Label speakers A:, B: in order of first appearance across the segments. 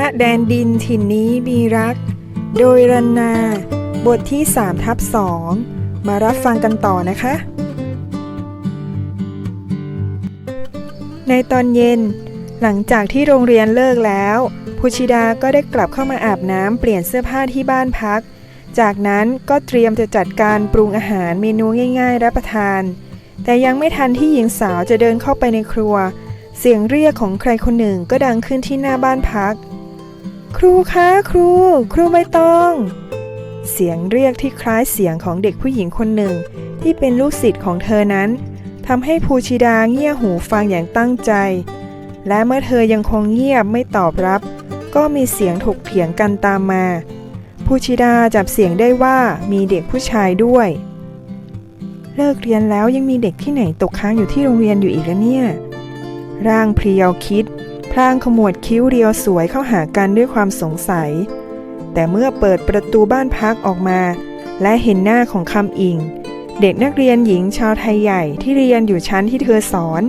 A: ณแดนดินถิ่นนี้มีรัก โดยรันนา บทที่3ทับ2มารับฟังกันต่อนะคะ ในตอนเย็น หลังจากที่โรงเรียนเลิกแล้วภูชิดาก็ได้กลับเข้ามาอาบน้ำเปลี่ยนเสื้อผ้าที่บ้านพัก จากนั้นก็เตรียมจะจัดการปรุงอาหารเมนูง่าย ๆ รับประทาน แต่ยังไม่ทันที่หญิงสาวจะเดินเข้าไปในครัว เสียงเรียกของใครคนหนึ่งก็ดังขึ้นที่หน้าบ้านพัก ครูคะครู ครูใบตอง เสียงเรียกที่คล้ายเสียงของเด็กผู้หญิงคนหนึ่ง ที่เป็นลูกศิษย์ของเธอนั้นทำให้ภูชิดาเงี่ยหูฟังอย่างตั้งใจ และเมื่อเธอยังคงเงียบไม่ตอบรับ ก็มีเสียงถกเถียงกันตามมาภูชิดาจับเสียงได้ว่ามีเด็กผู้ชายด้วย เลิกเรียนแล้วยังมีเด็กที่ไหนตกค้างอยู่ที่โรงเรียนอยู่อีกแล้วเนี่ย ร่างเพรียวคิด พลางขมวดคิ้วเรียวสวยเข้าหากันด้วยความสงสัย แต่เมื่อเปิดประตูบ้านพักออกมา และเห็นหน้าของคำอิง เด็กนักเรียนหญิงชาวไทยใหญ่ที่เรียนอยู่ชั้นที่เธอสอน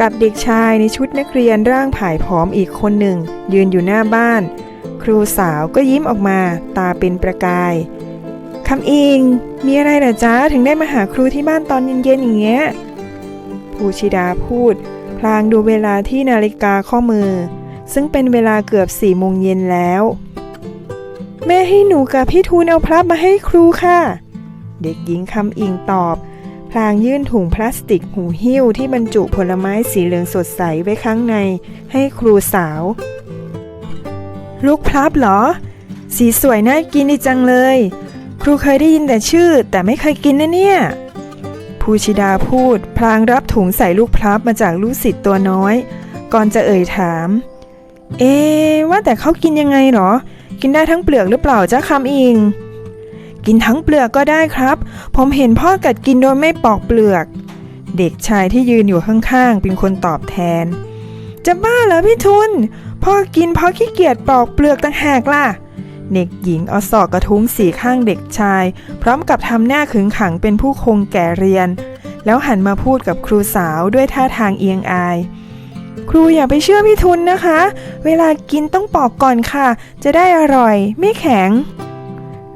A: กับเด็กชายในชุดนักเรียนร่างผายผอมอีกคนหนึ่ง ยืนอยู่หน้าบ้าน ครูสาวก็ยิ้มออกมา ตาเป็นประกายคำอิง มีอะไรหรอจ๊ะถึงได้มาหาครูที่บ้านตอนเย็นๆอย่างเงี้ยภูชิดาพูด พลางดูเวลาที่นาฬิกาข้อมือ ซึ่งเป็นเวลาเกือบสี่โมงเย็นแล้ว แม่ให้หนูกับพี่ทูนเอาพลับมาให้ครูค่ะ เด็กหญิงคำอิงตอบ พลางยื่นถุงพลาสติกหูหิ้วที่บรรจุผลไม้สีเหลืองสดใสไว้ข้างใน ให้ครูสาว ลูกพลับเหรอ สีสวยน่ากินดีจังเลย ครูเคยได้ยินแต่ชื่อแต่ไม่เคยกินนะเนี่ย ภูชิดาพูด พลางรับถุงใส่ลูกพลับมาจากลูกศิษย์ตัวน้อย ก่อนจะเอ่ยถาม เอ๊ว่าแต่เขากินยังไงเหรอ กินได้ทั้งเปลือกหรือเปล่าจ้าคำอิง กินทั้งเปลือกก็ได้ครับ ผมเห็นพ่อกัดกินโดยไม่ปอกเปลือก เด็กชายที่ยืนอยู่ข้างๆเป็นคนตอบแทน จะบ้าเหรอพี่ทุน พ่อกินเพราะขี้เกียจปอกเปลือกต่างหากล่ะ เด็กหญิงเอาศอกกระทุ้งสีข้างเด็กชาย พร้อมกับทำหน้าขึงขังเป็นผู้คงแก่เรียน แล้วหันมาพูดกับครูสาวด้วยท่าทางเอียงอาย ครูอย่าไปเชื่อพี่ทุนนะคะ เวลากินต้องปอกก่อนค่ะ จะได้อร่อย ไม่แข็ง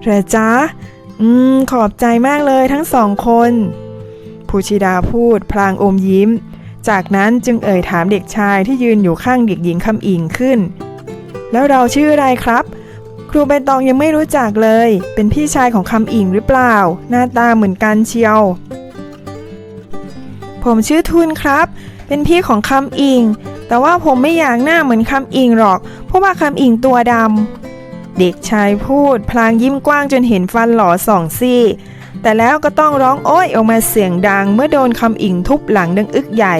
A: เหรอจ๊ะ อืม ขอบใจมากเลยทั้งสองคนภูชิดาพูด พลางอมยิ้ม จากนั้นจึงเอ่ยถามเด็กชายที่ยืนอยู่ข้างเด็กหญิงคำอิงขึ้น แล้วเราชื่ออะไรครับ ครูใบตองยังไม่รู้จักเลย เป็นพี่ชายของคำอิงหรือเปล่า หน้าตาเหมือนกันเชียว ผมชื่อทุนครับ เป็นพี่ของคำอิง แต่ว่าผมไม่อยากหน้าเหมือนคำอิงหรอก เพราะว่าคำอิงตัวดำ เด็กชายพูด พลางยิ้มกว้างจนเห็นฟันหล่อสองซี่ แต่แล้วก็ต้องร้องโอ้ยออกมาเสียงดัง เมื่อโดนคำอิงทุบหลังดังอึกใหญ่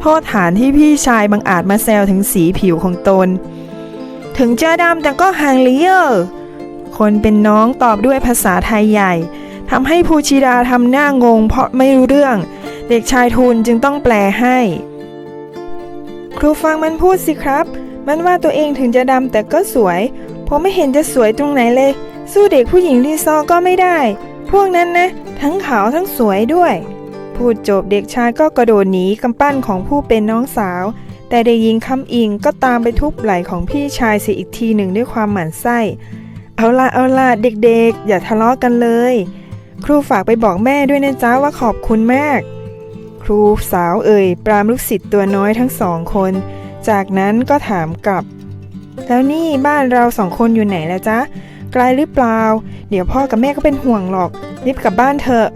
A: โทษฐานที่พี่ชายบังอาจมาแซวถึงสีผิวของตน ถึงจะดำแต่ก็ห่างเลียคนเป็นน้องตอบด้วยภาษาไทยใหญ่ทำให้ภูชิดาทำหน้างงเพราะไม่รู้เรื่อง เด็กชายทุนจึงต้องแปลให้ ครูฟังมันพูดสิครับ มันว่าตัวเองถึงจะดำแต่ก็สวย ผมไม่เห็นจะสวยตรงไหนเลย สู้เด็กผู้หญิงรีซอก็ไม่ได้ พวกนั้นนะ ทั้งขาวทั้งสวยด้วย พูดจบเด็กชายก็กระโดดหนีกำปั้นของผู้เป็นน้องสาว แต่เด็กหญิงคำอิงก็ตามไปทุบไหล่ของพี่ชายเสียอีกทีหนึ่งด้วยความหมั่นไส้ เอาละเอาละเด็กๆ อย่าทะเลาะกันเลย ครูฝากไปบอกแม่ด้วยนะจ๊ะว่าขอบคุณมาก ครูสาวเอ่ยปรามลูกศิษย์ตัวน้อยทั้งสองคน จากนั้นก็ถามกลับ แล้วนี่บ้านเราสองคนอยู่ไหนแล้วจ๊ะไกลหรือเปล่า เดี๋ยวพ่อกับแม่ก็เป็นห่วงหรอกรีบกลับบ้านเถอะ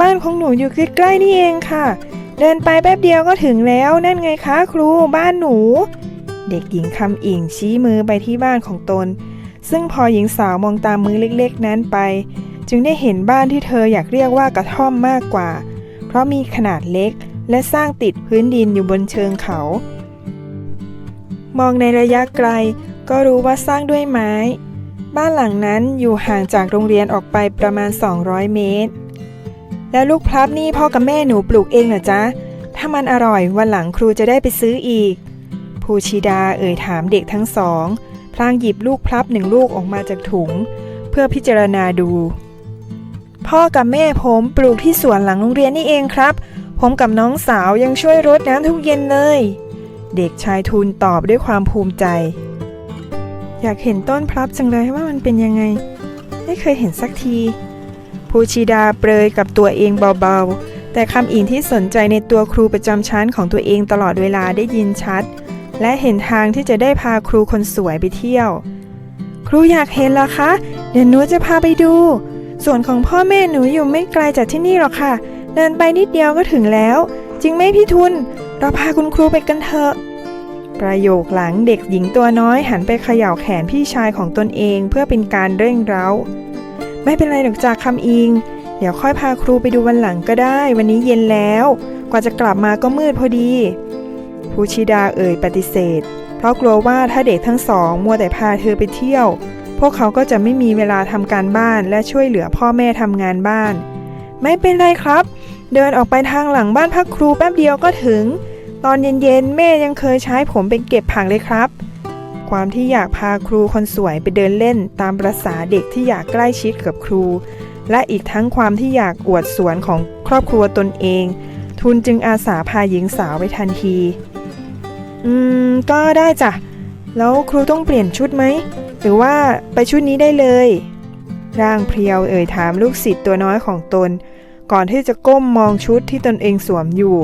A: บ้านของหนูอยู่ใกล้ๆนี่เองค่ะ เดินไปแป๊บเดียวก็ถึงแล้วนั่นไงคะครูบ้านหนู เด็กหญิงคำอิงชี้มือไปที่บ้านของตน ซึ่งพอหญิงสาวมองตามมือเล็กๆ นั้นไป จึงได้เห็นบ้านที่เธออยากเรียกว่ากระท่อมมากกว่า เพราะมีขนาดเล็กและสร้างติดพื้นดินอยู่บนเชิงเขา มองในระยะไกลก็รู้ว่าสร้างด้วยไม้ บ้านหลังนั้นอยู่ห่างจากโรงเรียนออกไปประมาณ 200 เมตร แล้วลูกพลับนี่พ่อกับแม่หนูปลูกเองเหรอจ๊ะ ถ้ามันอร่อยวันหลังครูจะได้ไปซื้ออีก ภูชิดาเอ่ยถามเด็กทั้งสอง พลางหยิบลูกพลับหนึ่งลูกออกมาจากถุง เพื่อพิจารณาดู พ่อกับแม่ผมปลูกที่สวนหลังโรงเรียนนี่เองครับ ผมกับน้องสาวยังช่วยรดน้ำทุกเย็นเลย เด็กชายทูลตอบด้วยความภูมิใจ อยากเห็นต้นพลับจังเลยว่ามันเป็นยังไง ไม่เคยเห็นสักที ภูชิดาเปรยกับตัวเองเบาๆ แต่คำอิงที่สนใจในตัวครูประจำชั้นของตัวเองตลอดเวลาได้ยินชัด และเห็นทางที่จะได้พาครูคนสวยไปเที่ยว ครูอยากเห็นเหรอคะ เดี๋ยวหนูจะพาไปดู ส่วนของพ่อแม่หนูอยู่ไม่ไกลจากที่นี่หรอกค่ะ เดินไปนิดเดียวก็ถึงแล้ว จริงไหมพี่ทุน เราพาคุณครูไปกันเถอะประโยคหลังเด็กหญิงตัวน้อยหันไปเขย่าแขนพี่ชายของตนเองเพื่อเป็นการเร่งเร้า ไม่เป็นไรหรอกจากคำอิง เดี๋ยวค่อยพาครูไปดูวันหลังก็ได้ วันนี้เย็นแล้ว กว่าจะกลับมาก็มืดพอดีภูชิดาเอ่ยปฏิเสธ เพราะกลัวว่าถ้าเด็กทั้งสองมัวแต่พาเธอไปเที่ยว พวกเขาก็จะไม่มีเวลาทำการบ้านและช่วยเหลือพ่อแม่ทำงานบ้าน ไม่เป็นไรครับ เดินออกไปทางหลังบ้านพักครูแป๊บเดียวก็ถึง ตอนเย็นๆแม่ยังเคยใช้ผมเป็นเก็บผักเลยครับ ความที่อยากพาครูคนสวยไปเดินเล่นตามประษาเด็กที่อยากใกล้ชิดกับครู และอีกทั้งความที่อยากอวดสวนของครอบครัวตนเอง ทุนจึงอาสาพาหญิงสาวไปทันที อืม ก็ได้จ้ะ แล้วครูต้องเปลี่ยนชุดไหม หรือว่าไปชุดนี้ได้เลย ร่างเพรียวเอ่ยถามลูกศิษย์ตัวน้อยของตน ก่อนที่จะก้มมองชุดที่ตนเองสวมอยู่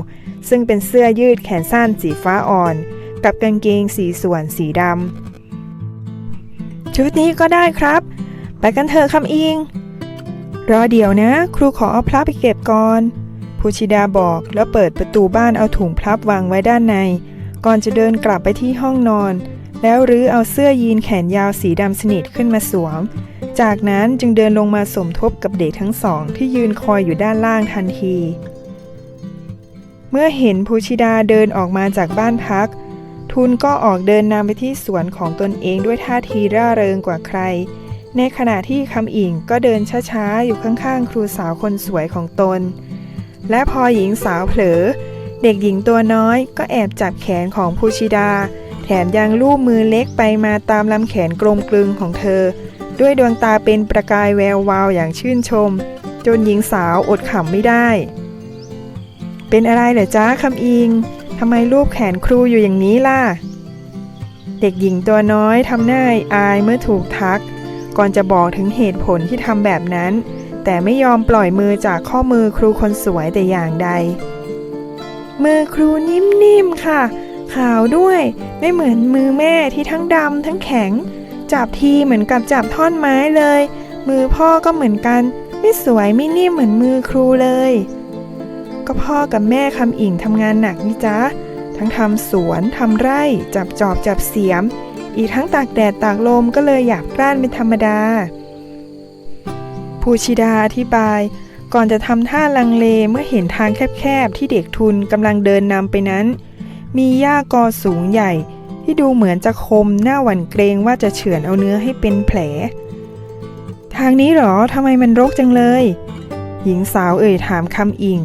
A: ซึ่งเป็นเสื้อยืดแขนสั้นสีฟ้าอ่อน กับกางเกงสีส่วนสีดำชุดนี้ก็ได้ครับ ไปกันเถอะคำอิง รอเดี๋ยวนะ ครูขอเอาพลับไปเก็บก่อนภูชิดาบอกแล้วเปิดประตูบ้านเอาถุงพลับวางไว้ด้านใน ก่อนจะเดินกลับไปที่ห้องนอน แล้วรื้อเอาเสื้อยีนแขนยาวสีดำสนิทขึ้นมาสวม จากนั้นจึงเดินลงมาสมทบกับเด็กทั้งสอง ที่ยืนคอยอยู่ด้านล่างทันที เมื่อเห็นภูชิดาเดินออกมาจากบ้านพัก ทุนก็ออกเดินนำไปที่สวนของตนเองด้วยท่าทีร่าเริงกว่าใคร ในขณะที่คำอิงก็เดินช้าๆ อยู่ข้างๆ ครูสาวคนสวยของตน และพอหญิงสาวเผลอ เด็กหญิงตัวน้อยก็แอบจับแขนของภูชิดา แถมยังลูบมือเล็กไปมาตามลำแขนกลมกลึงของเธอ ด้วยดวงตาเป็นประกายแวววาวอย่างชื่นชม จนหญิงสาวอดขำไม่ได้ เป็นอะไรเหรอจ้าคำอิง ทำไมรูปแขนครูอยู่อย่างนี้ล่ะ เด็กหญิงตัวน้อยทำหน้าอายเมื่อถูกทัก ก่อนจะบอกถึงเหตุผลที่ทำแบบนั้น แต่ไม่ยอมปล่อยมือจากข้อมือครูคนสวยแต่อย่างใด มือครูนิ่มๆค่ะ ขาวด้วยไม่เหมือนมือแม่ที่ทั้งดำทั้งแข็ง จับทีเหมือนกับจับท่อนไม้เลย มือพ่อก็เหมือนกัน ไม่สวยไม่นิ่มเหมือนมือครูเลย ก็พ่อกับแม่คำอิงทำงานหนักนี่จ๊ะ ทั้งทำสวนทำไร่ จับจอบจับเสียม อีกทั้งตากแดดตากลมก็เลยหยาบกร้านเป็นธรรมดา ภูชิดาอธิบาย ก่อนจะทำท่าลังเลเมื่อเห็นทางแคบๆ ที่เด็กทุนกำลังเดินนำไปนั้น มีหญ้ากอสูงใหญ่ ที่ดูเหมือนจะคมหน้าหวั่นเกรงว่าจะเฉือนเอาเนื้อให้เป็นแผล ทางนี้หรอทำไมมันรกจังเลย หญิงสาวเอ่ยถามคำอิง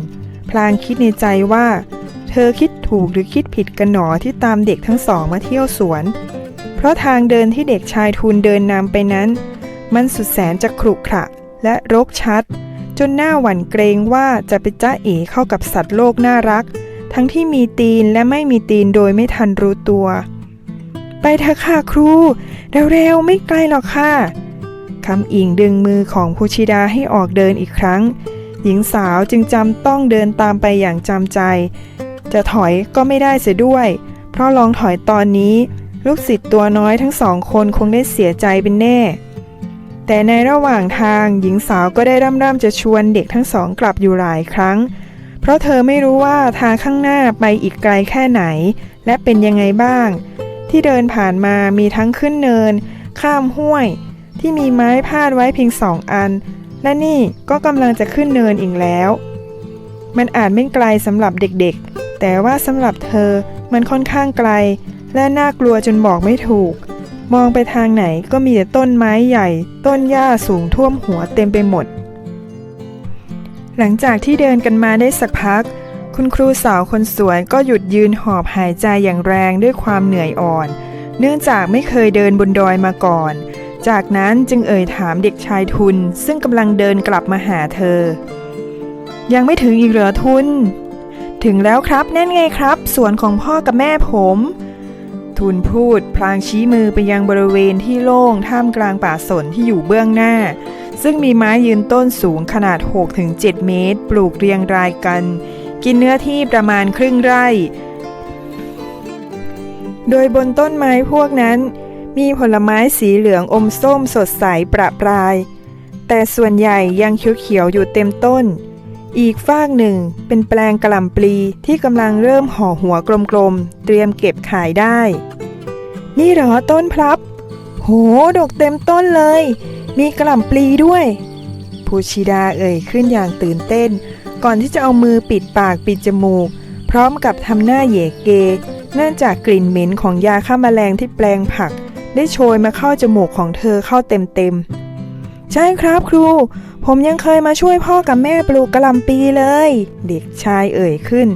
A: ลางคิดในใจว่า เธอคิดถูกหรือคิดผิดกันหนอที่ตามเด็กทั้งสองมาเที่ยวสวน เพราะทางเดินที่เด็กชายทุนเดินนำไปนั้น มันสุดแสนจะขรุขระและรกชัด จนหน้าหวั่นเกรงว่าจะไปจ้าเอ๋เข้ากับสัตว์โลกน่ารัก ทั้งที่มีตีนและไม่มีตีนโดยไม่ทันรู้ตัว ไปเถอะค่ะครู เร็วๆ ไม่ไกลหรอกค่ะคำอิงดึงมือของภูชิดาให้ออกเดินอีกครั้ง หญิงสาวจึงจำต้องเดินตามไปอย่างจำใจ จะถอยก็ไม่ได้เสียด้วย เพราะลองถอยตอนนี้ ลูกศิษย์ตัวน้อยทั้งสองคนคงได้เสียใจเป็นแน่ แต่ในระหว่างทางหญิงสาวก็ได้ร่ำร่ำจะชวนเด็กทั้งสองกลับอยู่หลายครั้ง เพราะเธอไม่รู้ว่าทางข้างหน้าไปอีกไกลแค่ไหน และเป็นยังไงบ้าง ที่เดินผ่านมามีทั้งขึ้นเนิน ข้ามห้วย ที่มีไม้พาดไว้เพียงสองอัน และนี่ก็กำลังจะขึ้นเนินอีกแล้ว มันอาจไม่ไกลสำหรับเด็กๆ แต่ว่าสำหรับเธอมันค่อนข้างไกล และน่ากลัวจนบอกไม่ถูก มองไปทางไหนก็มีแต่ต้นไม้ใหญ่ ต้นหญ้าสูงท่วมหัวเต็มไปหมด หลังจากที่เดินกันมาได้สักพัก คุณครูสาวคนสวยก็หยุดยืนหอบหายใจอย่างแรงด้วยความเหนื่อยอ่อน เนื่องจากไม่เคยเดินบนดอยมาก่อน จากนั้นจึงเอ่ยถามเด็กชายทุน ซึ่งกำลังเดินกลับมาหาเธอ ยังไม่ถึงอีกเหรอทุน ถึงแล้วครับแน่นไงครับ สวนของพ่อกับแม่ผม ทุทูลพูดพลางชี้มือไปยังบริเวณที่โล่งท่ามกลางป่าสนที่อยู่เบื้องหน้า ซึ่งมีไม้ยืนต้นสูงขนาด 6-7 เมตร ปลูกเรียงรายกัน กินเนื้อที่ประมาณครึ่งไร่ โดยบนต้นไม้พวกนั้น มีผลไม้สีเหลืองอมส้มสดใสประปราย แต่ส่วนใหญ่ยังเขียวๆอยู่เต็มต้น อีกฟากหนึ่งเป็นแปลงกระหล่ำปลีที่กำลังเริ่มห่อหัวกลมๆ เตรียมเก็บขายได้ นี่เหรอต้นพลับ โห ดกเต็มต้นเลย มีกระหล่ำปลีด้วยภูชิดาเอ่ยขึ้นอย่างตื่นเต้น ก่อนที่จะเอามือปิดปากปิดจมูก พร้อมกับทำหน้าเหยเกเนื่องจากกลิ่นเหม็นของยาฆ่าแมลงที่แปลงผัก ได้โชยมาเข้าจมูกของเธอเข้าเต็มๆ ใช่ครับครู ผมยังเคยมาช่วยพ่อกับแม่ปลูกกระลำปีเลย เด็กชายเอ่ยขึ้น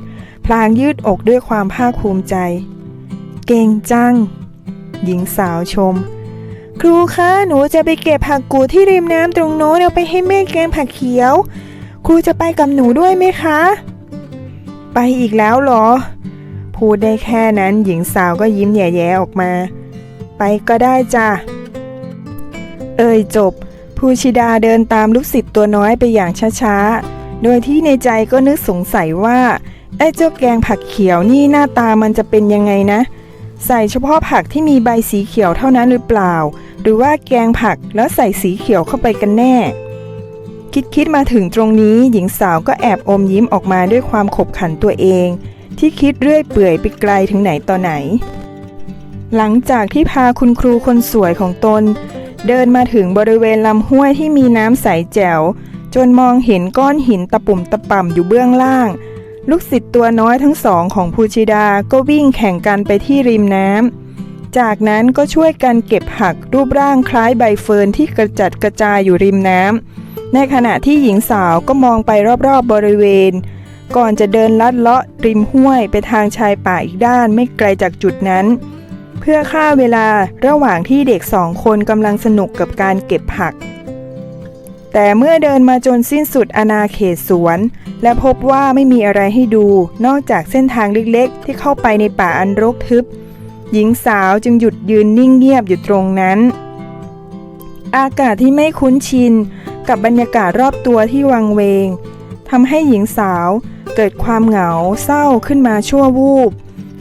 A: พลางยืดอกด้วยความภาคภูมิใจ เก่งจัง หญิงสาวชม ครูคะหนูจะไปเก็บผักกูดที่ริมน้ำตรงโน้นเอาไปให้แม่แกงผักเขียว ครูจะไปกับหนูด้วยไหมคะ ไปอีกแล้วเหรอพูดได้แค่นั้นหญิงสาวก็ยิ้มแย่ๆออกมา ไปก็ได้จ้ะ เอ่ยจบ ภูชิดาเดินตามลูกศิษย์ตัวน้อยไปอย่างช้าๆ โดยที่ในใจก็นึกสงสัยว่า ไอ้เจ้าแกงผักเขียวนี่หน้าตามันจะเป็นยังไงนะ ใส่เฉพาะผักที่มีใบสีเขียวเท่านั้นหรือเปล่า หรือว่าแกงผักแล้วใส่สีเขียวเข้าไปกันแน่ คิดคิดมาถึงตรงนี้หญิงสาวก็แอบอมยิ้มออกมาด้วยความขบขันตัวเอง ที่คิดเรื่อยเปื่อยไปไกลถึงไหนต่อไหน หลังจากที่พาคุณครูคนสวยของตน เดินมาถึงบริเวณลำห้วยที่มีน้ำใสแจ๋ว จนมองเห็นก้อนหินตะปุ่มตะป่ำอยู่เบื้องล่าง ลูกศิษย์ตัวน้อยทั้งสองของภูชิดาก็วิ่งแข่งกันไปที่ริมน้ำ จากนั้นก็ช่วยกันเก็บผักรูปร่างคล้ายใบเฟิร์นที่กระจัดกระจายอยู่ริมน้ำ ในขณะที่หญิงสาวก็มองไปรอบๆบบริเวณ ก่อนจะเดินลัดเลาะริมห้วยไปทางชายป่าอีกด้านไม่ไกลจากจุดนั้น เพื่อฆ่าเวลาระหว่างที่เด็กสองคนกำลังสนุกกับการเก็บผัก แต่เมื่อเดินมาจนสิ้นสุดอาณาเขตสวน และพบว่าไม่มีอะไรให้ดู นอกจากเส้นทางเล็กๆ ที่เข้าไปในป่าอันรกทึบ หญิงสาวจึงหยุดยืนนิ่งเงียบอยู่ตรงนั้น อากาศที่ไม่คุ้นชิน กับบรรยากาศรอบตัวที่วังเวงทำให้หญิงสาวเกิดความเหงาเศร้าขึ้นมาชั่ววูบ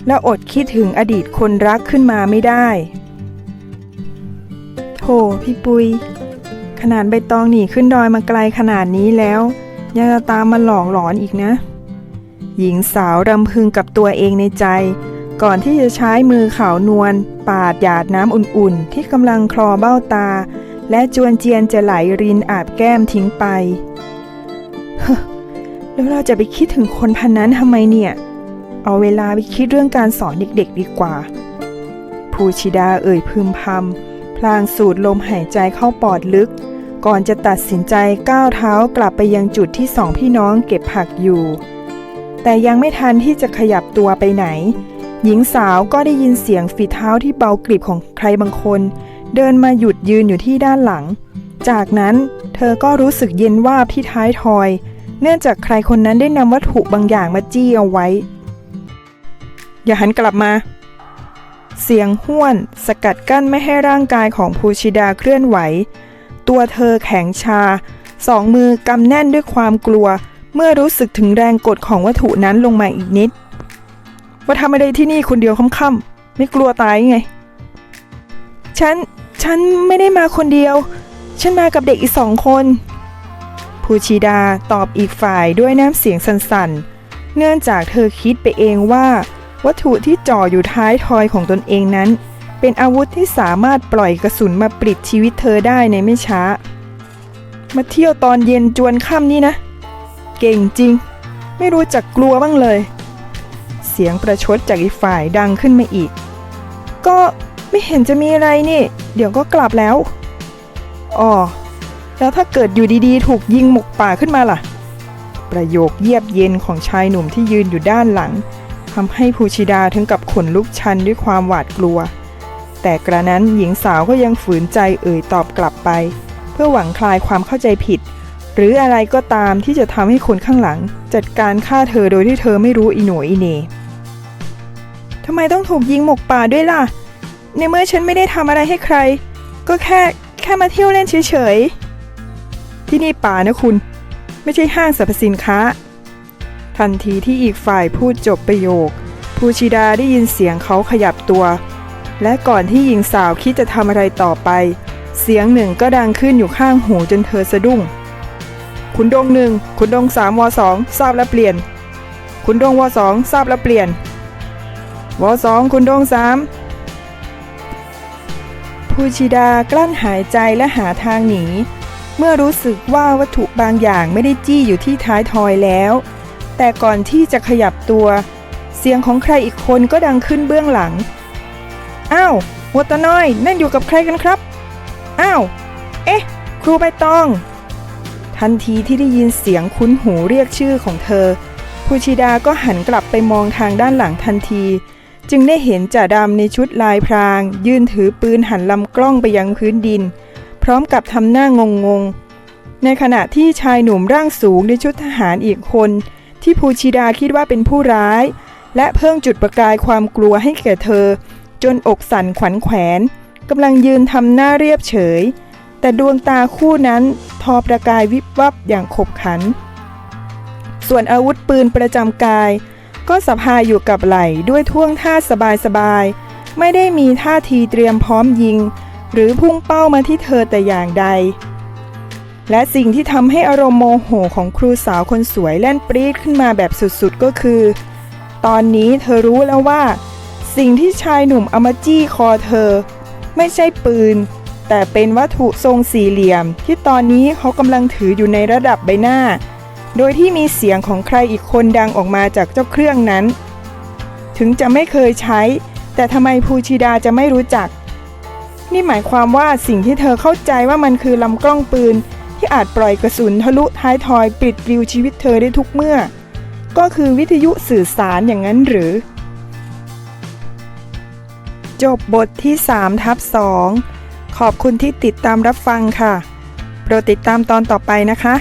A: และอดคิดถึงอดีตคนรักขึ้นมาไม่ได้โธ่พี่ปุย ขนาดใบตองหนีขึ้นดอยมาไกลขนาดนี้แล้ว ยังจะตามมาหลอกหลอนอีกนะ หญิงสาวรำพึงกับตัวเองในใจ ก่อนที่จะใช้มือขาวนวลปาดหยาดน้ำอุ่นๆ ที่กำลังคลอเบ้าตา และจวนเจียนจะไหลรินอาบแก้มทิ้งไปแล้วเราจะไปคิดถึงคนพันนั้นทำไมเนี่ย เอาเวลาไปคิดเรื่องการสอนเด็กๆดีกว่า ภูชิดาเอ่ยพึมพำพลางสูดลมหายใจเข้าปอดลึก ก่อนจะตัดสินใจก้าวเท้ากลับไปยังจุดที่สองพี่น้องเก็บผักอยู่ แต่ยังไม่ทันที่จะขยับตัวไปไหน หญิงสาวก็ได้ยินเสียงฝีเท้าที่เบากริบของใครบางคน เดินมาหยุดยืนอยู่ที่ด้านหลัง จากนั้นเธอก็รู้สึกเย็นวาบที่ท้ายทอย เนื่องจากใครคนนั้นได้นำวัตถุบางอย่างมาจี้เอาไว้ อย่าหันกลับมา เสียงห้วนสกัดกั้นไม่ให้ร่างกายของภูชิดาเคลื่อนไหว ตัวเธอแข็งชา สองมือกำแน่นด้วยความกลัว เมื่อรู้สึกถึงแรงกดของวัตถุนั้นลงมาอีกนิด ว่าทำอะไรที่นี่คนเดียวค่ำๆไม่กลัวตายไง ฉัน ฉันไม่ได้มาคนเดียว ฉันมากับเด็กอีกสองคนภูชิดาตอบอีกฝ่ายด้วยน้ำเสียงสั่นๆ เนื่องจากเธอคิดไปเองว่า วัตถุที่จ่ออยู่ท้ายทอยของตนเองนั้น เป็นอาวุธที่สามารถปล่อยกระสุนมาปลิดชีวิตเธอได้ในไม่ช้า มาเที่ยวตอนเย็นจวนค่ำนี่นะ เก่งจริง ไม่รู้จักกลัวบ้างเลย เสียงประชดจากอีกฝ่ายดังขึ้นมาอีก ก็ไม่เห็นจะมีอะไรนี่ เดี๋ยวก็กลับแล้วอ๋อแล้วถ้าเกิดอยู่ดีๆ ถูกยิงหมกป่าขึ้นมาล่ะ ประโยคเยียบเย็นของชายหนุ่มที่ยืนอยู่ด้านหลัง ทำให้ภูชิดาถึงกับขนลุกชันด้วยความหวาดกลัว แต่กระนั้นหญิงสาวก็ยังฝืนใจเอ่ยตอบกลับไป เพื่อหวังคลายความเข้าใจผิด หรืออะไรก็ตามที่จะทำให้คนข้างหลัง จัดการฆ่าเธอโดยที่เธอไม่รู้อีโหนอีเนทำไมต้องถูกยิงหมกป่าด้วยล่ะ ในเมื่อฉันไม่ได้ทำอะไรให้ใคร ก็แค่แค่มาเที่ยวเล่นเฉยๆที่นี่ป่านะคุณ ไม่ใช่ห้างสรรพสินค้า ทันทีที่อีกฝ่ายพูดจบประโยค ภูชิดาได้ยินเสียงเขาขยับตัว และก่อนที่หญิงสาวคิดจะทำอะไรต่อไป เสียงหนึ่งก็ดังขึ้นอยู่ข้างหูจนเธอสะดุ้ง คุณดงหนึ่งคุณดงสามวสองทราบและเปลี่ยน คุณดงวสองทราบและเปลี่ยนวสองคุณดงสามภูชิดากลั้นหายใจและหาทางหนี เมื่อรู้สึกว่าวัตถุบางอย่างไม่ได้จี้อยู่ที่ท้ายทอยแล้ว แต่ก่อนที่จะขยับตัว เสียงของใครอีกคนก็ดังขึ้นเบื้องหลัง อ้าวหัตน้อยนั่นอยู่กับใครกันครับ อ้าว เอ๊ะ ครูใบตอง ทันทีที่ได้ยินเสียงคุ้นหูเรียกชื่อของเธอ ภูชิดาก็หันกลับไปมองทางด้านหลังทันที จึงได้เห็นจ่าดำในชุดลายพราง ยืนถือปืนหันลำกล้องไปยังพื้นดิน พร้อมกับทำหน้างงงๆในขณะที่ชายหนุ่มร่างสูงในชุดทหารอีกคน ที่ภูชิดาคิดว่าเป็นผู้ร้าย และเพิ่งจุดประกายความกลัวให้แก่เธอ จนอกสั่นขวัญแขวนกำลังยืนทำหน้าเรียบเฉย แต่ดวงตาคู่นั้นทอประกายวิบวับอย่างขบขัน ส่วนอาวุธปืนประจำกาย ก็สะพายอยู่กับไหล่ด้วยท่วงท่าสบายๆ ไม่ได้มีท่าทีเตรียมพร้อมยิง หรือพุ่งเป้ามาที่เธอแต่อย่างใด และสิ่งที่ทำให้อารมณ์โมโหของครูสาวคนสวยแล่นปรี๊ดขึ้นมาแบบสุดๆก็คือ ตอนนี้เธอรู้แล้วว่า สิ่งที่ชายหนุ่มเอามาจี้คอเธอ ไม่ใช่ปืน แต่เป็นวัตถุทรงสี่เหลี่ยม ที่ตอนนี้เขากำลังถืออยู่ในระดับใบหน้า โดยที่มีเสียงของใครอีกคนดังออกมาจากเจ้าเครื่องนั้น ถึงจะไม่เคยใช้ แต่ทำไมภูชิดาจะไม่รู้จัก นี่หมายความว่าสิ่งที่เธอเข้าใจว่ามันคือลำกล้องปืน ที่อาจปล่อยกระสุนทะลุท้ายทอยปิดวิวชีวิตเธอได้ทุกเมื่อ ก็คือวิทยุสื่อสารอย่างนั้นหรือ จบบทที่3ทับ2ขอบคุณที่ติดตามรับฟังค่ะ โปรดติดตามตอนต่อไปนะคะ